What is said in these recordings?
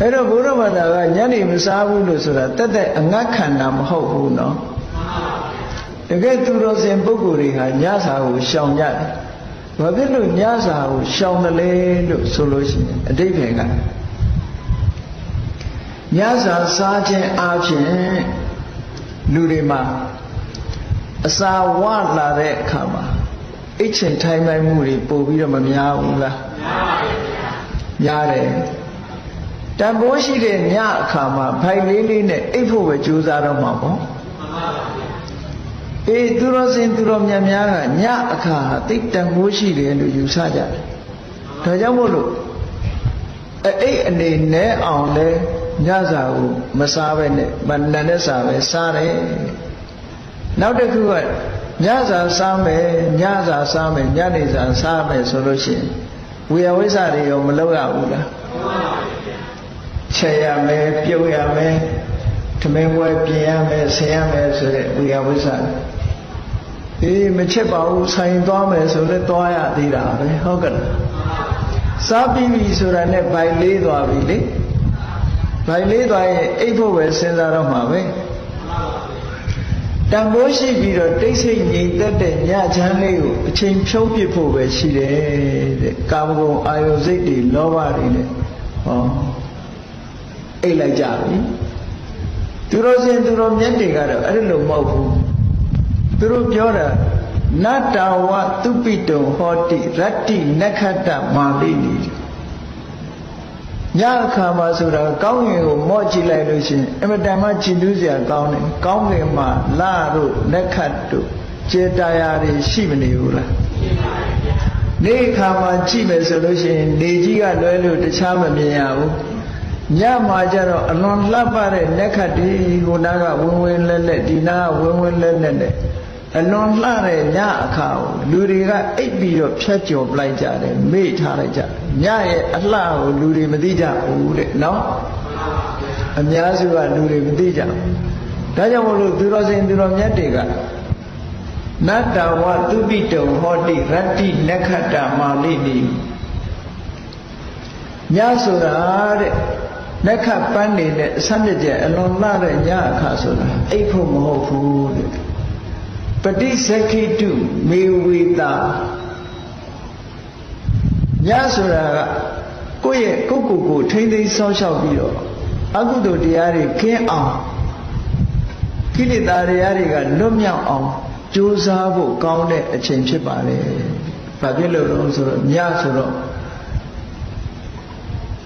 အဲ့တော့ဘုရားဘာသာကညနေမစားဘူးလို့ဆိုတာတက်တဲ့အငတ်ခန္ဓာမဟုတ်ဘူးနော်တကယ်သူတော်စင်ပုဂ္ဂိုလ်တွေဟာညစာကိုရှောင်ကြတယ်ဘာဖြစ်လို့ညစာကိုရှောင်တယ်လဲလို့ဆိုလို့ရှိရင်အတိတ်ဘယ်ကညစာစားခြင်းအပြင်လူတွေမှာအစာဝလာတဲ့အခါမှာအိတ်ချင်ထိုင်မိုင်းမှုတွေပို့ပြီးတော့မများဘူးလားများတယ် တန်ဖိုးရှိတဲ့ညအခါမှာဖိုင်လေးလေးနဲ့အိတ်ဖို့ပဲကြိုးစားတော့မှာပေါ့အေးသူတော်စင်သူတော်မြတ်များကညအခါဟာတိတ်တန်ဖိုးရှိတယ်လို့ယူဆကြတယ်ဒါကြောင့်မို့လို့အိတ်အနေနဲ့အောင်လဲညစာကိုမစားပဲနဲ့မနန်တဲ့စာပဲစားတယ်နောက်တစ်ခုကညစာစားမယ်ညစာစားမယ်ညနေစာစားမယ်ဆိုလို့ရှိရင်ဝေယဝိဇ္ဇတွေရောမလုပ်ရဘူးလား ချက်ရမယ်ပြုတ်ရမယ်ထမင်းပွဲပြင်ရမယ်ဆင်ရမယ်ဆိုတဲ့ဝေယဝိဇ္ဇအေးမချက်ပါဘူးဆိုင်သွားမယ်ဆိုလည်းသွားရသေးတာပဲဟုတ်ကဲ့စားပြီးပြီဆိုတာနဲ့ဗိုင်လေးသွားပြီလေဗိုင်လေးသွားရင်အိတ်ဖို့ပဲစဉ်းစားတော့မှာပဲတန်ဖိုးရှိပြီးတော့တိတ်ဆိတ်ငြိမ်သက်တဲ့ညချမ်းလေးကိုအချိန်ဖြုံးပစ်ဖို့ပဲရှိတယ်တဲ့ကာမဂုဏ်အာယုစိတ်တွေလောဘတွေနဲ့ဟော အိတ်လိုက်ကြပြီသူတော်စင်သူတော်မြတ်တွေကတော့အဲ့လိုမဟုတ်ဘူးသူတို့ပြောတာနတ္တဝသူပိတုံဟောတိရတ္တိနက္ခတ္တမာလိနီညအခါမှာဆိုတာကောင်းငင်ကိုမော့ကြည့်လိုက်လို့ရှိရင်အမတန်မှကြည်နူးစရာကောင်းတယ်ကောင်းငင်မှာလာတို့လက်ခတ်တို့ကျေတရားတွေရှိမနေဘူးလားနေခါမှာကြည့်မယ်ဆိုလို့ရှိရင်နေကြီးကလွဲလို့တခြားမမြင်ရဘူး ညမှာကျတော့အလွန်လှပတဲ့လက်ခတ်တွေဟိုနားကဝင်းဝင်းလက်လက်ဒီနားကဝင်းဝင်းလက်လက်နဲ့အလွန်လှတဲ့ညအခါကိုလူတွေကအိပ်ပြီးတော့ဖြတ်ကျော်ပလိုက်ကြတယ်မေ့ထားလိုက်ကြတယ်ညရဲ့အလှကိုလူတွေမသိကြဘူးတဲ့နော်အများစုကလူတွေမသိကြဘူးဒါကြောင့်မလို့သူတော်စင်သူတော်မြတ်တွေကနတ္တဝသုပိတုံဟောတိရတ္တိနက္ခတ္တမာလိနိညဆိုတာတဲ့ လက်ခတ်ပန်းနေတဲ့အဆမ်းမြကျအလွန်လှတဲ့ညအခါဆိုတာအိပ်ဖို့မဟုတ်ဘူးတဲ့ပฏิစခိတုမေဝေတာညဆိုတာကကိုယ့်ရဲ့ကိုယ့်ကိုယ်ကိုထိမ့်သိမ်းဆောင်းလျှောက်ပြီးတော့အကုသိုလ်တရားတွေကင်းအောင်ကိလေသာတရားတွေကလွတ်မြောက်အောင်ကြိုးစားဖို့ကောင်းတဲ့အချိန်ဖြစ်ပါလေ။ဘာဖြစ်လို့လဲဆိုတော့ညဆိုတော့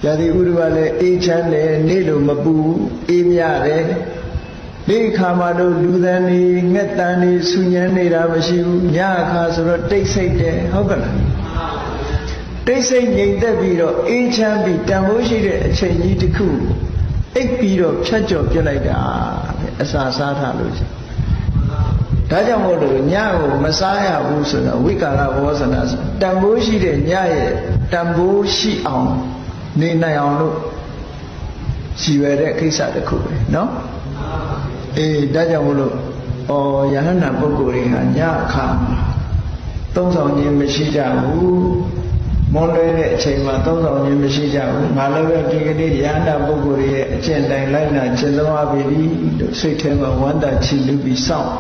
ယတိဥရဝလည်းအေးချမ်းတယ်နေ့လိုမပူအေးမြတယ်ဒီခါမှတော့လူသန်နေငှက်တန်နေဆူညံနေတာမရှိဘူးညအခါဆိုတော့တိတ်ဆိတ်တယ်ဟုတ်ကလားတိတ်ဆိတ်ငြိမ်သက်ပြီးတော့အေးချမ်းပြီးတန်ဖိုးရှိတဲ့အချိန်ကြီးတစ်ခုအိပ်ပြီးတော့ဖြတ်ကျော်ပြစ်လိုက်တာအစာစားထားလို့ရှိဒါကြောင့်မို့လို့ညကိုမစားရဘူးဆိုတော့ဝိကာရဘောဇနာဆိုတန်ဖိုးရှိတဲ့ညရဲ့တန်ဖိုးရှိအောင် နေနိုင်အောင်လို့ရည်ရွယ်တဲ့ကိစ္စတစ်ခုပဲเนาะအေးဒါကြောင့်မလို့ဩယဟန္တာပုဂ္ဂိုလ်တွေဟာညအခါသုံးဆောင်ခြင်းမရှိကြဘူးမွန်လွဲတဲ့အချိန်မှာသုံးဆောင်ခြင်းမရှိကြဘူးငါလည်းပဲဒီကနေ့ယဟန္တာပုဂ္ဂိုလ်ရဲ့အကျင့်တိုင်းလိုက်နာကျင့်သုံးအပ်ပြီလို့စိတ်ထဲမှာဝမ်းသာချီလူပြီးစောင့်